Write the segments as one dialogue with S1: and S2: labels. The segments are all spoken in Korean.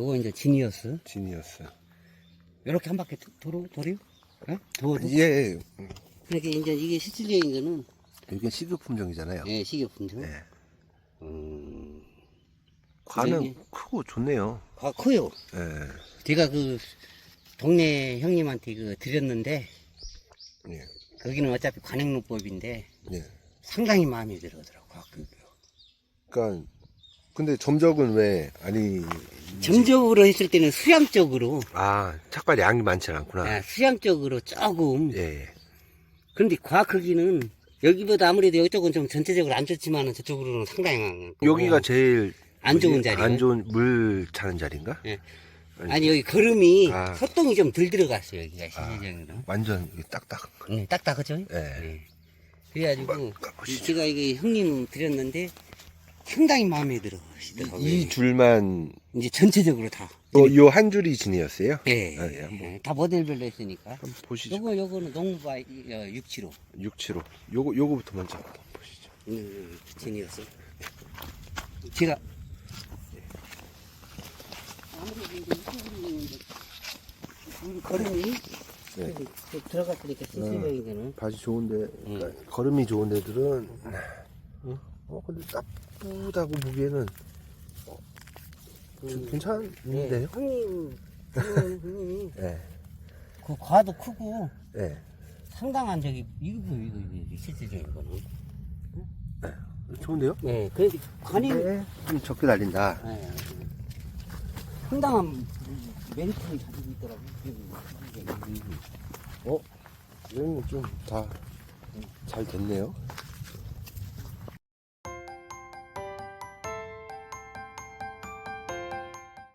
S1: 요거 이제 지니어스.
S2: 지니어스.
S1: 이렇게 한 바퀴 도- 도로, 도리요? 어? 도로.
S2: 예, 예.
S1: 그러니까 이제 이게 실질적인 거는,
S2: 이게 시급 품종이잖아요.
S1: 예, 식이품종.
S2: 네.
S1: 음,
S2: 과는
S1: 네.
S2: 크고 좋네요.
S1: 아, 커요.
S2: 예.
S1: 제가 그, 동네 형님한테 그 드렸는데,
S2: 예.
S1: 거기는 어차피 관행농법인데,
S2: 예.
S1: 상당히 마음에 들어더라고. 아, 그,
S2: 그러니까 근데 점적은 왜 아니
S1: 점적으로 했을 때는 수량적으로,
S2: 아 착발 양이 많지 않구나.
S1: 아, 수량적으로 조금,
S2: 예. 예.
S1: 그런데 과학 크기는 여기보다 아무래도 이쪽은 좀 전체적으로 안 좋지만은 저쪽으로는 상당히
S2: 여기가 제일
S1: 안 좋은
S2: 뭐지?
S1: 자리.
S2: 안 좋은 물 차는 자리인가?
S1: 예. 아니 여기 걸음이
S2: 아.
S1: 소똥이 좀 덜 들어갔어요 여기가 실질적으로.
S2: 완전 이게 딱딱.
S1: 네, 딱딱하죠?
S2: 예.
S1: 네. 그래가지고
S2: 가보시죠.
S1: 제가 이게 형님 드렸는데 상당히 마음에 들어 하시더라고요.
S2: 이 줄만
S1: 이제 전체적으로 다.
S2: 요한 줄이 진이었어요?
S1: 예,
S2: 아, 예, 한번.
S1: 예, 다 모델별로 했으니까.
S2: 한번 보시죠.
S1: 요거 요거는 농부바이 어, 675.
S2: 675. 요거 요거부터 먼저 한번 보시죠.
S1: 음, 진이었어. 제가 아무래도 이제 이쪽으로 이제 물 걸음이
S2: 네.
S1: 좀 들어갔으니까 실질적인 거는
S2: 바지 좋은데
S1: 음.
S2: 그러니까 걸음이 좋은 데들은 어 근데 나쁘다고 보기에는 어, 좀
S1: 네,
S2: 괜찮은데요?
S1: 형님, 형님, 형님이
S2: 예.
S1: 그 과도 크고
S2: 예.
S1: 상당한 저기 이거 이거 이거 실질적인 거는.
S2: 좋은데요?
S1: 네, 그래서 관이
S2: 네. 좀 적게 달린다.
S1: 네, 상당한 메리트를 가지고 있더라고 요.
S2: 어? 얘는 좀 다 잘 됐네요.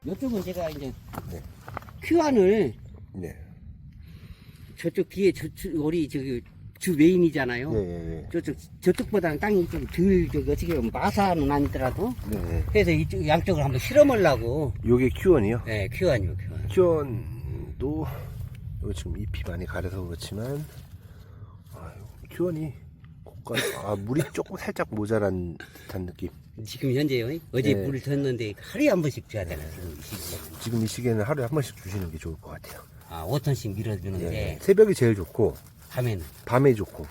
S1: 이쪽은 제가 이제
S2: 네.
S1: 큐안을
S2: 네.
S1: 저쪽 뒤에 저, 저 우리 저기 주 메인이잖아요.
S2: 예, 예, 예.
S1: 저쪽 저쪽보다는 땅이 좀덜 저기 어떻게 보면 마사는 아니더라도
S2: 네, 네.
S1: 그래서 이쪽 양쪽을 한번 실험하려고
S2: 요게 큐원이요?
S1: 네 큐안이요 큐안.
S2: 큐원도 이거 지금 잎이 많이 가려서 그렇지만 아, 큐원이 고가 아, 물이 조금 살짝 모자란 듯한 느낌.
S1: 지금 현재요. 어제
S2: 네.
S1: 물을 줬는데 하루에 한 번씩 줘야 되나 지금 이 시기에.
S2: 지금 이 시기에는 하루에 한 번씩 주시는 게 좋을 것 같아요.
S1: 아 5톤씩 밀어주는데
S2: 예. 새벽이 제일 좋고
S1: 밤에는
S2: 밤에 좋고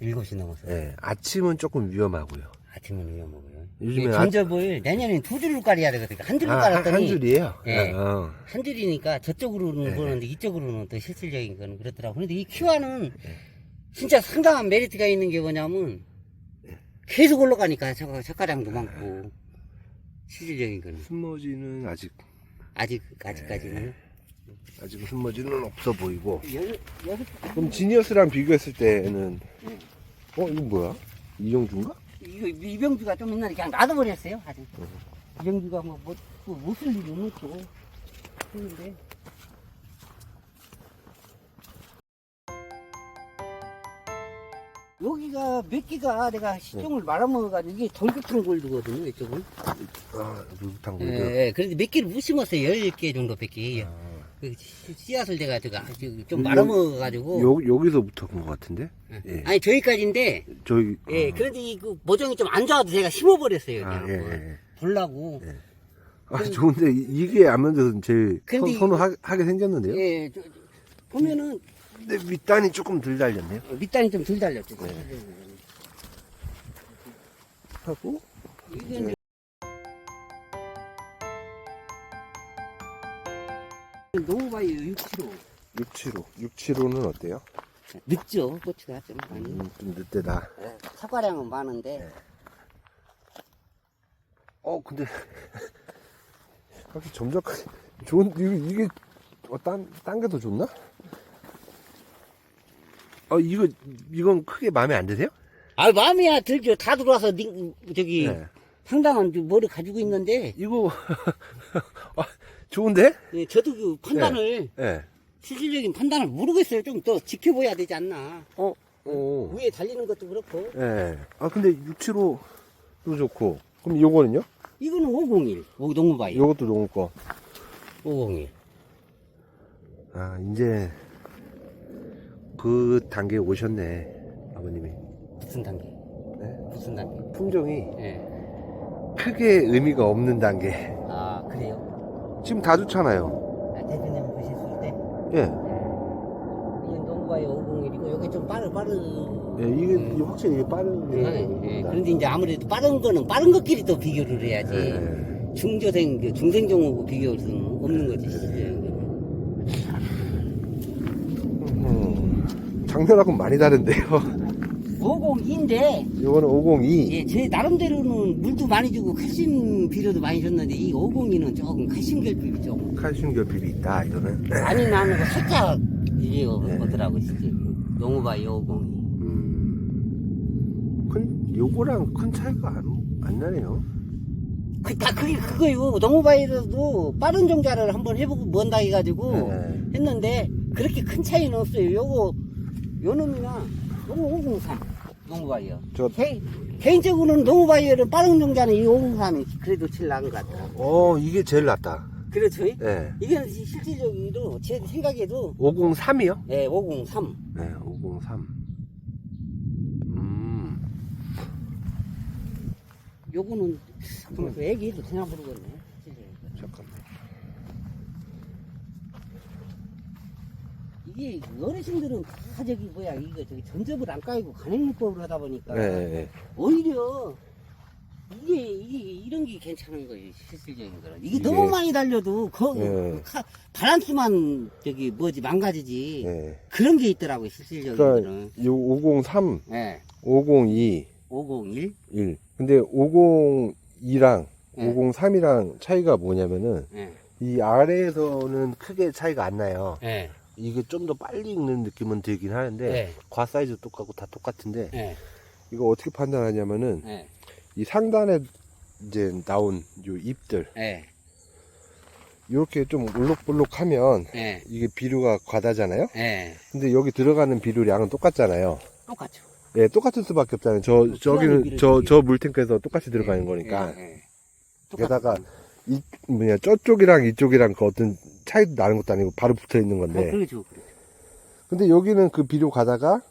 S1: 7시 넘어서
S2: 예. 아침은 조금 위험하고요.
S1: 아침은 위험하고요.
S2: 요즘에 아-
S1: 전접을 내년에 두 줄을 깔아야 되거든요. 한 줄을
S2: 아, 한,
S1: 깔았더니
S2: 한 줄이에요?
S1: 예.
S2: 어.
S1: 한 줄이니까 저쪽으로는
S2: 네.
S1: 보는데 이쪽으로는 또 실질적인 거는 그렇더라고. 그런데 이
S2: 네.
S1: 진짜 상당한 메리트가 있는 게 뭐냐면
S2: 네.
S1: 계속 올라가니까 저 젓가락도 많고. 실질적인 거는.
S2: 순머지는 아직.
S1: 아직 아직까지는.
S2: 아직 순머지는 없어 보이고.
S1: 여- 여기.
S2: 그럼 지니어스랑 비교했을 때는 어 이거 뭐야? 이영준가?
S1: 이거 이병주가 좀 옛날에 그냥 놔둬버렸어요. 아주 이병주가 뭐, 뭐, 뭐 못쓸 일은 없고. 했는데 여기가 몇 개가 내가 시종을 말아먹어가지고 이게 돌격한 골드거든요 이쪽은
S2: 아 루탕
S1: 예,
S2: 골드
S1: 예, 그런데 몇 개를 못 심었어요 10개 정도 밖에
S2: 아,
S1: 그 씨- 씨앗을 내가 제가 좀
S2: 요-
S1: 말아먹어가지고
S2: 요, 여기서부터 본것 같은데? 예.
S1: 아니 저기까지인데
S2: 저기
S1: 예,
S2: 어.
S1: 그런데 이 그 모종이 좀 안 좋아도 제가 심어버렸어요
S2: 아,
S1: 그냥
S2: 예, 예, 예.
S1: 보려고
S2: 예. 아, 좋은데 이- 이게 아무래도 제일
S1: 근데
S2: 선호하게 생겼는데요?
S1: 예, 저- 저- 보면은
S2: 근데 밑단이 조금 덜 달렸네요.
S1: 밑단이 좀 덜 달렸죠.
S2: 하고
S1: 이게 이제 노바이 6kg
S2: 675. 675는 어때요?
S1: 늦죠 고추가 좀 많이
S2: 음, 좀 늦대다.
S1: 예, 사과량은 많은데
S2: 네. 어, 근데 확실히 점적하게 좋은 이게 이게 어, 딴, 딴 게 더 좋나? 어, 이거 이건 크게 마음에 안 드세요?
S1: 아 마음이야 들죠 다 들어와서 니- 저기
S2: 네.
S1: 상당한 좀 뭐를 가지고 있는데
S2: 이거 아, 좋은데?
S1: 예, 저도 그 판단을
S2: 예.
S1: 실질적인 판단을 모르겠어요 좀 더 지켜봐야 되지 않나
S2: 어, 어.
S1: 위에 달리는 것도 그렇고
S2: 예. 아, 근데 675도 좋고. 그럼 요거는요?
S1: 이거는 501 농구바이
S2: 요것도 너무 거.
S1: 501
S2: 아, 이제 그 단계에 오셨네. 아버님이.
S1: 무슨 단계
S2: 네?
S1: 무슨 단계
S2: 품종이
S1: 예.
S2: 크게 의미가 없는 단계.
S1: 아 그래요
S2: 지금 다 좋잖아요.
S1: 아, 대표님 보셨을 때
S2: 예.
S1: 이건 농구와의 501이고 여기 좀 빠르 빠르
S2: 예, 이게 이게 확실히 이게 빠른 게.
S1: 예, 예. 그런데 이제 아무래도 빠른 거는 빠른 것끼리 또 비교를 해야지
S2: 예.
S1: 중저생 그 중생 종하고 비교할 수는 없는 거지 실제
S2: 음, 작년하고는 많이 다른데요.
S1: 502인데
S2: 이거는 502.
S1: 예, 제 나름대로는 물도 많이 주고 칼슘 비료도 많이 줬는데 이 502는 조금 칼슘 결핍이 조금
S2: 칼슘 결핍이 있다, 이거는.
S1: 많이 나는 거 살짝 이게
S2: 네.
S1: 오더라고 실제 농구바이 502
S2: 음. 큰, 요거랑 큰 차이가 안, 안 나네요.
S1: 그, 다 그게 그거요 농구바이로도 빠른 종자를 한번 해보고 뭔다 해가지고
S2: 네.
S1: 했는데 그렇게 큰 차이는 없어요 요거 요 놈이나 요거 503 농구바이어
S2: 저,
S1: 개, 개인적으로는 농구바이어는 빠른 종자는 이 503이 그래도 제일 나은 것 같아요
S2: 어, 이게 제일 낫다.
S1: 그렇죠
S2: 예.
S1: 이게 실질적으로 제 생각에도
S2: 503이요?
S1: 예, 503
S2: 네, 503. 음.
S1: 요거는 그러면서 애기 해도 되나 모르겠네 실질적으로.
S2: 잠깐만.
S1: 이게 어르신들은 다 저기 뭐야 이거 저기 전접을 안 까이고 간행요법을 하다 보니까
S2: 네, 네.
S1: 오히려 이게 이게 이런 게 괜찮은 거예요 실질적인 거는 이게,
S2: 이게-
S1: 너무 많이 달려도 거
S2: 예.
S1: 카- 바란스만 저기 뭐지 망가지지
S2: 네.
S1: 그런 게 있더라고요 실질적인
S2: 그러니까,
S1: 거는
S2: 요 503,
S1: 예
S2: 502,
S1: 501
S2: 1. 근데 502랑
S1: 네.
S2: 503이랑 차이가 뭐냐면은
S1: 예
S2: 이 아래에서는 크게 차이가 안 나요.
S1: 예
S2: 이게 좀 더 빨리 익는 느낌은 들긴 하는데 예과 사이즈 똑같고 다 똑같은데
S1: 예
S2: 이거 어떻게 판단하냐면은 예이 상단에 이제 나온 요 잎들
S1: 예
S2: 이렇게 좀 울룩불룩하면
S1: 예
S2: 이게 비료가 과다잖아요.
S1: 예
S2: 근데 여기 들어가는 비료량은 똑같잖아요.
S1: 똑같죠
S2: 예, 똑같을 수밖에 없잖아요. 저
S1: 필요한
S2: 저기는. 저 저 물탱크에서 똑같이 들어가는
S1: 예,
S2: 거니까.
S1: 예, 예.
S2: 게다가
S1: 똑같죠.
S2: 이 뭐냐 저쪽이랑 이쪽이랑 그 어떤 차이도 나는 것도 아니고 바로 붙어 있는
S1: 아,
S2: 건데.
S1: 그렇죠 그렇죠.
S2: 근데 여기는 그 비료 과다가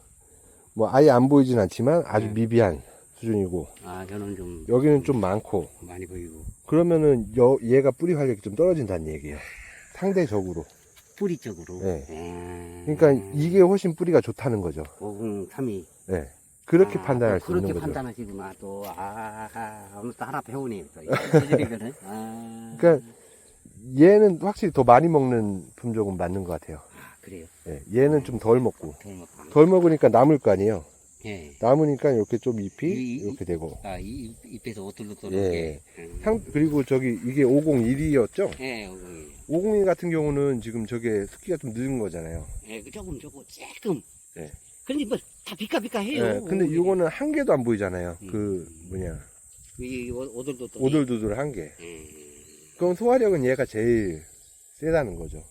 S2: 뭐 아예 안 보이진 않지만 아주
S1: 네.
S2: 미비한 수준이고
S1: 아 저는 좀
S2: 여기는 좀 많고
S1: 많이 보이고
S2: 그러면은 여, 얘가 뿌리 활력이 좀 떨어진다는 얘기예요. 상대적으로.
S1: 뿌리 쪽으로.
S2: 네.
S1: 음.
S2: 그러니까 이게 훨씬 뿌리가 좋다는 거죠.
S1: 503이.
S2: 예. 그렇게
S1: 아,
S2: 판단할 또수 있는
S1: 그렇게
S2: 거죠.
S1: 판단하시구나. 또, 아, 아, 오늘 또 하나 배우네요. 또. 이거는. 아.
S2: 그러니까 얘는 확실히 더 많이 먹는 품종은 맞는 것 같아요.
S1: 아, 그래요.
S2: 예. 얘는 좀 덜 먹고
S1: 덜 먹고.
S2: 덜 먹으니까 남을 거 아니에요.
S1: 예.
S2: 남으니까 이렇게 좀 잎이
S1: 이- 이-
S2: 이렇게 되고.
S1: 아, 이, 이- 잎에서 오돌오돌.
S2: 예.
S1: 음.
S2: 향 그리고 저기 이게 501이었죠?
S1: 예, 여기.
S2: 501 같은 경우는 지금 저게 습기가 좀 늦은 거잖아요.
S1: 예, 그 조금, 조금, 조금.
S2: 예.
S1: 근데 뭐, 다 비까비까 해요.
S2: 예. 근데 이거는 한 개도 안 보이잖아요.
S1: 음.
S2: 그 뭐냐
S1: 이 오- 오돌도돌.
S2: 오돌도돌 한 개.
S1: 예.
S2: 그럼 소화력은 얘가 제일 세다는 거죠.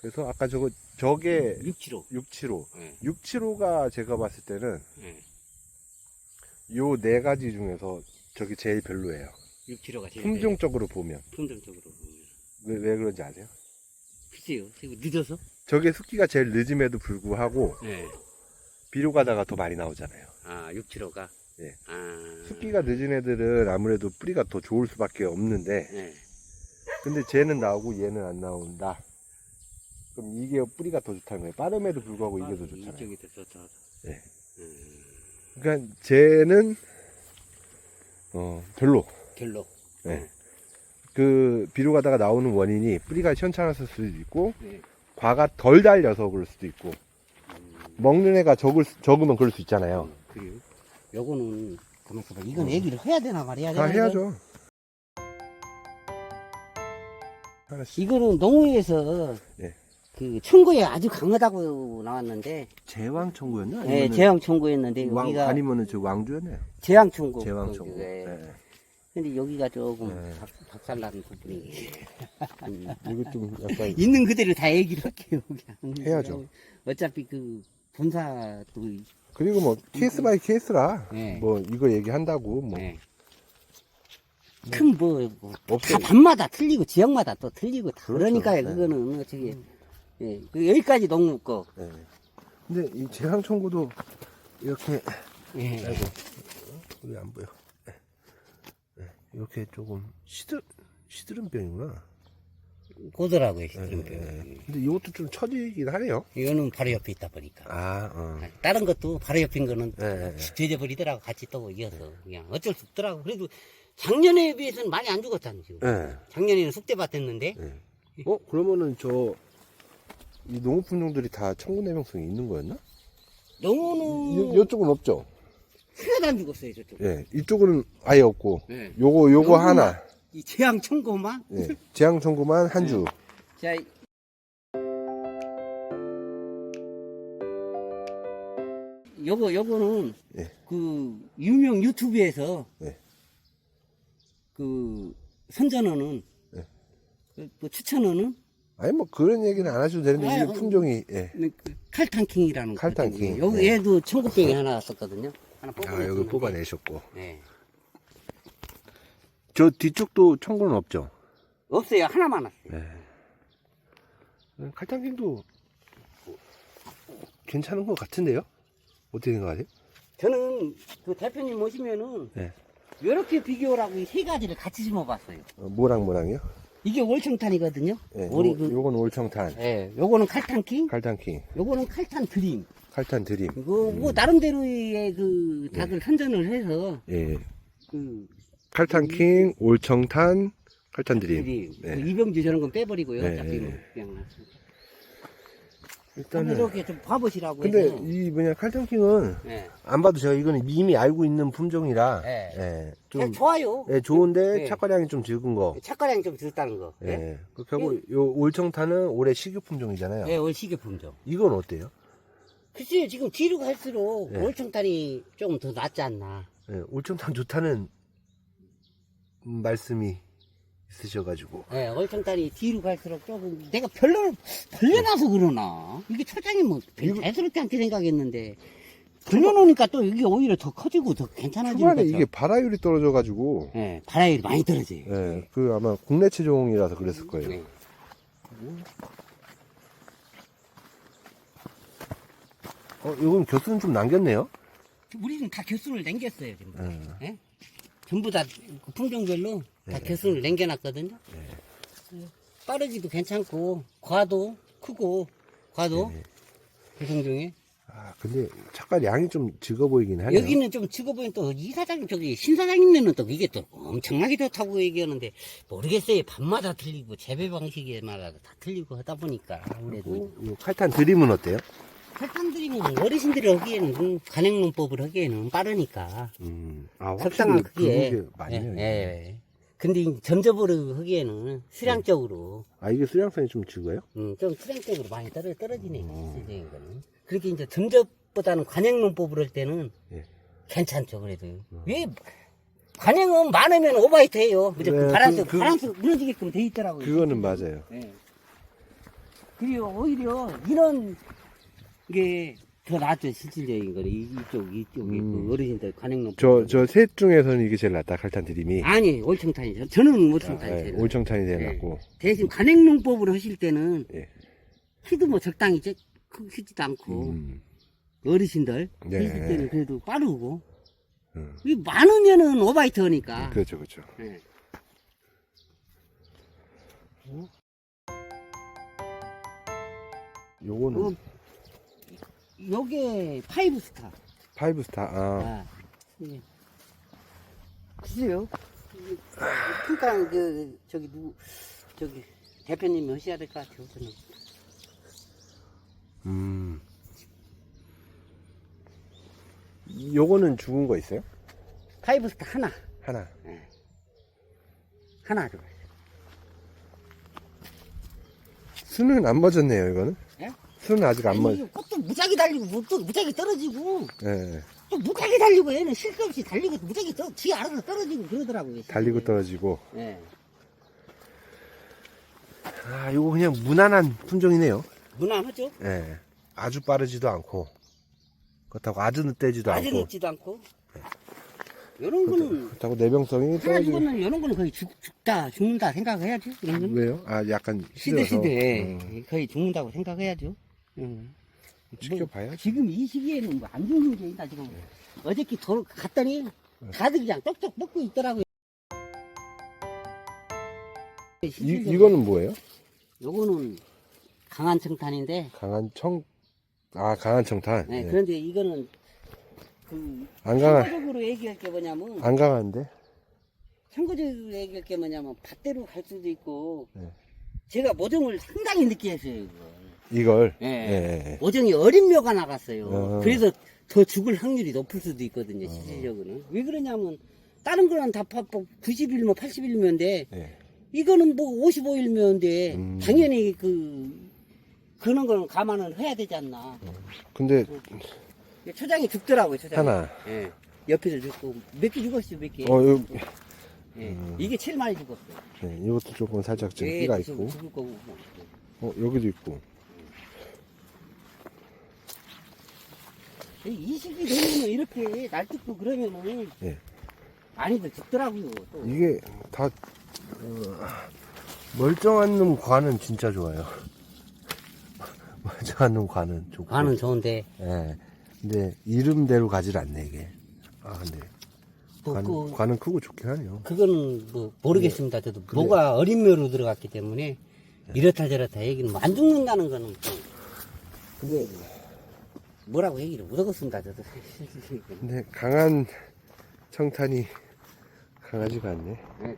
S2: 그래서 아까 저거 저게
S1: 6kg.
S2: 675.
S1: 예.
S2: 675가 제가 봤을 때는
S1: 예.
S2: 요 네 가지 중에서 저게 제일 별로예요.
S1: 6kg가 제일.
S2: 품종적으로 보면.
S1: 품종적으로 보면.
S2: 왜, 왜 그런지 아세요?
S1: 글쎄요. 늦어서?
S2: 저게 습기가 제일 늦음에도 불구하고
S1: 예.
S2: 비료 가다가 더 많이 나오잖아요.
S1: 아, 6kg가?
S2: 예.
S1: 아.
S2: 습기가 늦은 애들은 아무래도 뿌리가 더 좋을 수밖에 없는데
S1: 예.
S2: 근데 쟤는 나오고 얘는 안 나온다. 그럼 이게 뿌리가 더 좋다는 거예요. 빠름에도 불구하고 이게 더 좋잖아요.
S1: 이쪽이 더 좋다.
S2: 예.
S1: 음,
S2: 그러니까 쟤는 어 별로.
S1: 별로.
S2: 네. 그 비료 가다가 나오는 원인이 뿌리가 시원찮았을 수도 있고
S1: 네.
S2: 과가 덜 달려서 그럴 수도 있고
S1: 음,
S2: 먹는 애가 적을 수- 적으면 그럴 수 있잖아요.
S1: 그래요? 요거는, 가만 있어 봐. 이건 얘기를 해야 되나 말이야.
S2: 다 해야죠. 하나씩.
S1: 이거는 농우에서
S2: 예.
S1: 그 청구에 아주 강하다고 나왔는데,
S2: 제왕 청구였나?
S1: 예, 제왕 청구였는데,
S2: 왕
S1: 여기가
S2: 아니면은 저 왕주였네요.
S1: 제왕 청구.
S2: 제왕 청구.
S1: 예.
S2: 예.
S1: 근데 여기가 조금
S2: 네.
S1: 박, 박살나는 부분이. 음,
S2: 이거 좀 약간
S1: 있는 그대로 다 얘기를 할게요. 그냥.
S2: 해야죠.
S1: 어차피 그 본사도
S2: 그리고 뭐 케이스 바이 케이스라
S1: 예.
S2: 뭐 이거 얘기한다고 뭐
S1: 예. 큰뭐 뭐,
S2: 없어요.
S1: 다 밤마다 틀리고 지역마다 또 틀리고 다
S2: 그렇죠.
S1: 그러니까요.
S2: 네.
S1: 그거는 어떻게 예. 그 여기까지 농무 거.
S2: 예. 근데 이 제왕 청구도 이렇게
S1: 예.
S2: 아이고 우리 안 보여. 이렇게 조금 시들 시드름병이구나.
S1: 고더라고요,
S2: 예,
S1: 시드름병.
S2: 예. 근데 이것도 좀 처지긴 하네요.
S1: 이거는 바로 옆에 있다 보니까.
S2: 아, 어.
S1: 다른 것도 바로 옆인 거는
S2: 예, 예.
S1: 되져버리더라고, 같이 또 이어서. 그냥 어쩔 수 없더라고. 그래도 작년에 비해서는 많이 안 죽었잖아, 지금.
S2: 예.
S1: 작년에는 숙대밭 했는데,
S2: 예. 어, 그러면은 저, 이 농업품종들이 다 청군해명성이 있는 거였나?
S1: 너무는
S2: 요, 이쪽은 없죠?
S1: 하나도 안 죽었어요, 저쪽.
S2: 예. 이쪽은 아예 없고,
S1: 예.
S2: 요거, 요거
S1: 요거만.
S2: 하나.
S1: 이 재앙 청고만.
S2: 예. 재앙 청구만 한 주.
S1: 자, 요거, 요거는,
S2: 예.
S1: 그, 유명 유튜브에서,
S2: 예.
S1: 그, 선전하는,
S2: 예.
S1: 그, 뭐 추천하는,
S2: 아니, 뭐, 그런 얘기는 안 하셔도 되는데,
S1: 아유,
S2: 이게 품종이, 예.
S1: 그 칼탄킹이라는.
S2: 칼탄킹.
S1: 거 있거든요. 여기
S2: 예.
S1: 얘도 청구병이 하나 왔었거든요. 하나. 아,
S2: 여기 뽑아내셨고.
S1: 네.
S2: 저 뒤쪽도 청구는 없죠?
S1: 없어요. 하나만 왔어요.
S2: 네. 칼탕킹도 괜찮은 것 같은데요? 어떻게 생각하세요?
S1: 저는 그 대표님 모시면은,
S2: 네.
S1: 이렇게 비교라고 이 세 가지를 같이 심어봤어요.
S2: 어, 뭐랑 뭐랑요?
S1: 이게 월청탄이거든요.
S2: 예,
S1: 우리
S2: 요,
S1: 그,
S2: 요 건 올청탄,
S1: 예, 요거는 칼탄킹,
S2: 칼탄킹,
S1: 요거는 칼탄 드림.
S2: 칼탄 드림.
S1: 이거 뭐 나름대로의 그 닭을 선전을 해서
S2: 예.
S1: 그
S2: 칼탄킹, 올청탄, 칼탄 드림.
S1: 드림.
S2: 네.
S1: 그 이병주 저런 건 빼버리고요.
S2: 네,
S1: 어차피
S2: 네.
S1: 뭐 그냥.
S2: 일단은.
S1: 이렇게 좀 봐보시라고
S2: 근데
S1: 해서.
S2: 이 뭐냐 칼탄킹은
S1: 예.
S2: 안 봐도 제가 이거는 이미 알고 있는 품종이라
S1: 네.
S2: 예, 좀좀
S1: 좋아요.
S2: 예, 좋은데
S1: 네.
S2: 착과량이 좀 적은 거.
S1: 착가량이 좀 들었다는 거. 예.
S2: 예. 그 결국 요 올청탄은 올해 식유 품종이잖아요.
S1: 예, 올 시계 품종.
S2: 이건 어때요?
S1: 글쎄요, 지금 뒤로 갈수록
S2: 네.
S1: 월청탄이 조금 더 낫지 않나.
S2: 예, 올청탄 좋다는 말씀이 있으셔가지고.
S1: 예, 월청탄이 뒤로 갈수록 조금 내가 별로 벌려놔서 그러나 이게 초장이 뭐
S2: 이거-
S1: 대수롭지 않게 생각했는데 벌려놓으니까 또 이게 오히려 더 커지고 더 괜찮아지는
S2: 초반에
S1: 거죠.
S2: 이게 발화율이 떨어져가지고,
S1: 예, 발화율이 많이 떨어져요.
S2: 예, 그 아마 국내 체종이라서 그랬을 거예요.
S1: 네.
S2: 어, 이건 교수는 좀 남겼네요.
S1: 우리는 다 교수를 남겼어요 지금.
S2: 예.
S1: 예? 전부 다그 품종별로 다 교수를 남겨놨거든요. 예. 빠르지도 괜찮고 과도 크고 과도
S2: 네.
S1: 개성 중에
S2: 아, 근데 착각 양이 좀 적어 보이긴 하네요.
S1: 여기는 좀 찍어 보니 또 이 사장님 저기 신 사장님네는 또 이게 또 엄청나게 좋다고 얘기하는데 모르겠어요 밤마다 틀리고 재배 방식에마다 다 틀리고 하다 보니까 아무래도
S2: 이 칼탄 드림은 어때요?
S1: 설탕들이면 어르신들이 하기에는 음, 간행농법을 하기에는 빠르니까
S2: 음, 아,
S1: 적당한 크기에
S2: 그게 맞네요.
S1: 예, 예. 근데 이 전접으로 하기에는 수량적으로
S2: 아, 이게 수량성이 좀 적어요?
S1: 음, 좀 수량적으로 많이 떨어, 떨어지네
S2: 음.
S1: 시즌인 거는 그렇게 이제 전접보다는 관행농법을 할 때는
S2: 예.
S1: 괜찮죠 그래도 왜 관행은 많으면 오바이트 해요 무조건
S2: 네,
S1: 바란스
S2: 그- 그-
S1: 바란스 무너지게끔 돼 있더라고요
S2: 그거는 맞아요.
S1: 예. 그리고 오히려 이런 게더 낫죠 실질적인 거는 이- 이쪽 이쪽이
S2: 음.
S1: 그 어르신들 관행농법
S2: 저, 저 셋 중에서는 이게 제일 낫다, 칼탄 드림이.
S1: 아니 올청탄이죠 저는 올청탄이
S2: 예,
S1: 제일
S2: 올청탄이 제일
S1: 네.
S2: 낫고.
S1: 대신 관행농법으로 하실 때는
S2: 예.
S1: 키도 뭐 적당히 크- 크지도 않고
S2: 음,
S1: 어르신들
S2: 네.
S1: 하실 때는 그래도 빠르고
S2: 음.
S1: 이 많으면은 오바이트 하니까
S2: 그렇죠, 그렇죠.
S1: 예.
S2: 요거는
S1: 어, 요게 파이브 스타
S2: 파이브 스타. 아,
S1: 아, 예. 글쎄요 그러니까 그 저기 누구 저기 대표님이 하셔야 될 것 같아요 저는
S2: 음. 요거는 죽은 거 있어요?
S1: 파이브 스타 하나
S2: 하나.
S1: 하나 줘
S2: 수는 안 맞았네요, 이거는.
S1: 예?
S2: 수는 아직 안 맞.
S1: 아니, 꽃도 무작위 달리고 뭐또 무작위 떨어지고
S2: 예.
S1: 또 무작위 달리고 얘는 쉴새 없이 달리고 무작위 떠, 지 알아서 떨어지고 그러더라고요.
S2: 달리고. 떨어지고.
S1: 예.
S2: 아, 요거 그냥 무난한 품종이네요.
S1: 무난하죠?
S2: 예. 아주 빠르지도 않고. 그렇다고 아주 늦대지도
S1: 아주
S2: 않고.
S1: 늦지도 않고. 요런 거는
S2: 그렇다고 내병성이
S1: 하나
S2: 떨어지고.
S1: 요런 거는 거의 죽, 죽다 죽는다 생각해야죠. 이런 거는
S2: 왜요? 아, 약간
S1: 시대
S2: 시들어서.
S1: 시대
S2: 음,
S1: 거의 죽는다고 생각해야죠. 음.
S2: 지켜봐야죠.
S1: 지금 이 시기에는 뭐안 죽는 게 있나 지금 어저께 도, 갔더니 다들 그냥 떡떡 먹고 있더라고요.
S2: 이, 이거는 뭐예요?
S1: 요거는 강한 청탄인데,
S2: 강한 청, 아, 강한 청탄.
S1: 네,
S2: 예.
S1: 그런데 이거는 그
S2: 안 강한,
S1: 참고적으로 얘기할 게 뭐냐면
S2: 안 강한데?
S1: 참고적으로 얘기할 게 뭐냐면 밭대로 갈 수도 있고
S2: 네.
S1: 제가 모종을 상당히 늦게 했어요. 이걸.
S2: 이걸.
S1: 예.
S2: 예, 예.
S1: 모종이 어린 묘가 나갔어요.
S2: 어.
S1: 그래서 더 죽을 확률이 높을 수도 있거든요. 실질적으로는. 왜 그러냐면 다른 거는 다 90일면 80일면인데
S2: 예.
S1: 이거는 뭐 55일면인데
S2: 음.
S1: 당연히 그 그런 거는 감안을 해야 되지 않나.
S2: 근데
S1: 초장이 죽더라고요. 초장이.
S2: 하나.
S1: 예. 옆에서 죽고 몇 개 죽었어요. 몇 개.
S2: 어, 요,
S1: 예. 이게 제일 많이 죽었어요.
S2: 네, 이것도 조금 살짝 지금
S1: 예, 계속
S2: 있고.
S1: 죽을 거고.
S2: 어, 여기도 있고.
S1: 이 시기 되면은 이렇게 날뛰고 그러면은
S2: 예.
S1: 많이들 죽더라고요. 또.
S2: 이게 다, 어, 멀쩡한 놈 관은 진짜 좋아요. 멀쩡한 놈 관은 좋고.
S1: 관은 좋은데
S2: 예. 근데 이름대로 가질 않네, 이게. 아, 근데.
S1: 그,
S2: 관,
S1: 그,
S2: 관은 크고 좋긴 하네요.
S1: 그거는 뭐 모르겠습니다. 저도 뭐가 어린 묘로 들어갔기 때문에 이렇다 저렇다 얘기는 뭐안 죽는다는 거는 또 그게 뭐라고 얘기를 못하겠습니다. 저도
S2: 근데 강한 청탄이 강하지가 않네.
S1: 네.